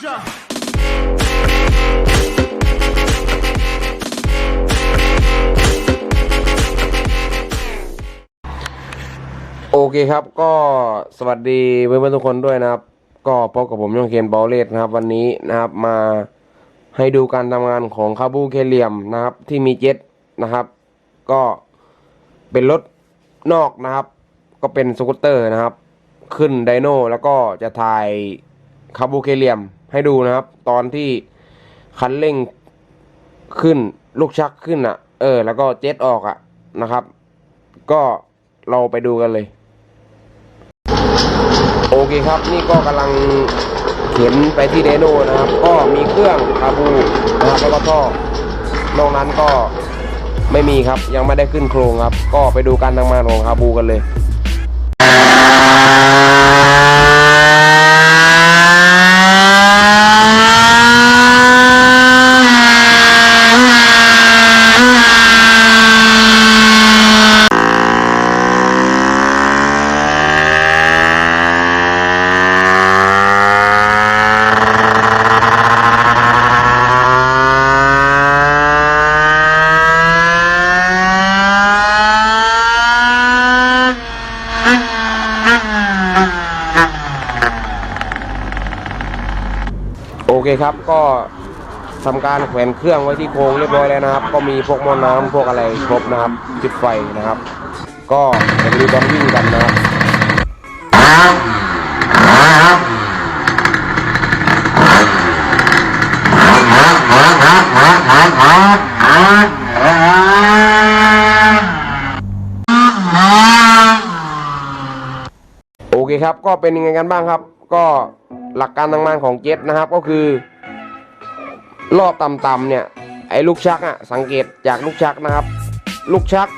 Georgia. โอเคครับก็สวัสดีเพื่อนๆทุกคนด้วยนะครับ ก็พบกับผมยองเคนบอลเลสนะครับ วันนี้นะครับมาให้ดูการทำงานของคาบูเคเลียมนะครับ ที่มีเจ็ตนะครับ ก็เป็นรถนอกนะครับ ก็เป็นสกูตเตอร์นะครับ ขึ้นไดโน่แล้วก็จะถ่ายคาบูเคเลียม ให้ดูนะครับ ตอนที่คันเร่งขึ้นลูกชักขึ้นอะ เออ แล้วก็เจ็ตออกอะนะครับ ก็เราไปดูกันเลย โอเคครับ นี่ก็กำลังเข็นไปที่เดโนนะครับ ก็มีเครื่องคาบูนะครับแล้วก็ท่อนอกนั้นก็ไม่มีครับ ยังไม่ได้ขึ้นโครงครับ ก็ไปดูการทำงานของคาบูกันเลย เคครับก็ทำการแขวนเครื่องไว้ที่โครงเรียบร้อยแล้วนะครับ ก็มีพวกหม้อน้ำพวกอะไรครบนะครับจุดไฟนะครับ ก็เดี๋ยวไปดูตอนวิ่งกันนะครับโอเคครับ ก็เป็นยังไงกันบ้างครับ ก็ หลักการทำงานของเจ็ตนะครับก็คือ รอบต่ำๆเนี่ยไอ้ลูกชักอะสังเกตจากลูกชักนะครับ ลูกชัก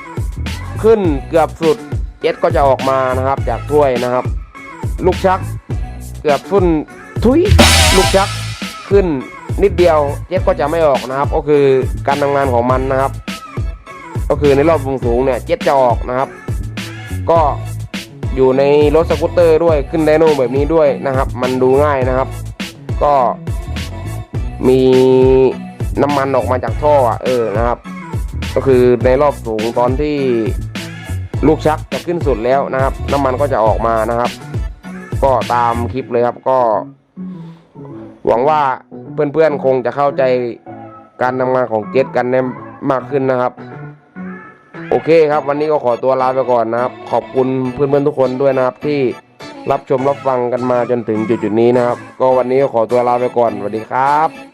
ขึ้นเกือบสุดเจ็ตก็จะออกมานะครับ จากถ้วยนะครับ ลูกชักเกือบสุดทุยลูกชักขึ้นนิดเดียวเจ็ตก็จะไม่ออกนะครับ ก็คือการทำงานของมันนะครับ ก็คือในรอบวงสูงเนี่ยเจ็ตจะออกนะครับ ก็ อยู่ในรถสกูตเตอร์ด้วยขึ้นไดโน่แบบนี้ด้วยนะครับ มันดูง่ายนะครับ ก็มีน้ำมันออกมาจากท่อเออนะครับ ก็คือในรอบสูงตอนที่ลูกชักจะขึ้นสุดแล้วนะครับ น้ำมันก็จะออกมานะครับ ก็ตามคลิปเลยครับก็ หวังว่าเพื่อนๆคงจะเข้าใจการทำงานของเจ็ตกันได้มากขึ้นนะครับ โอเคครับ วันนี้ก็ขอตัวลาไปก่อนนะครับ ขอบคุณเพื่อนๆทุกคนด้วยนะครับ ที่รับชมรับฟังกันมาจนถึงจุดๆนี้นะครับ ก็วันนี้ก็ขอตัวลาไปก่อนสวัสดีครับ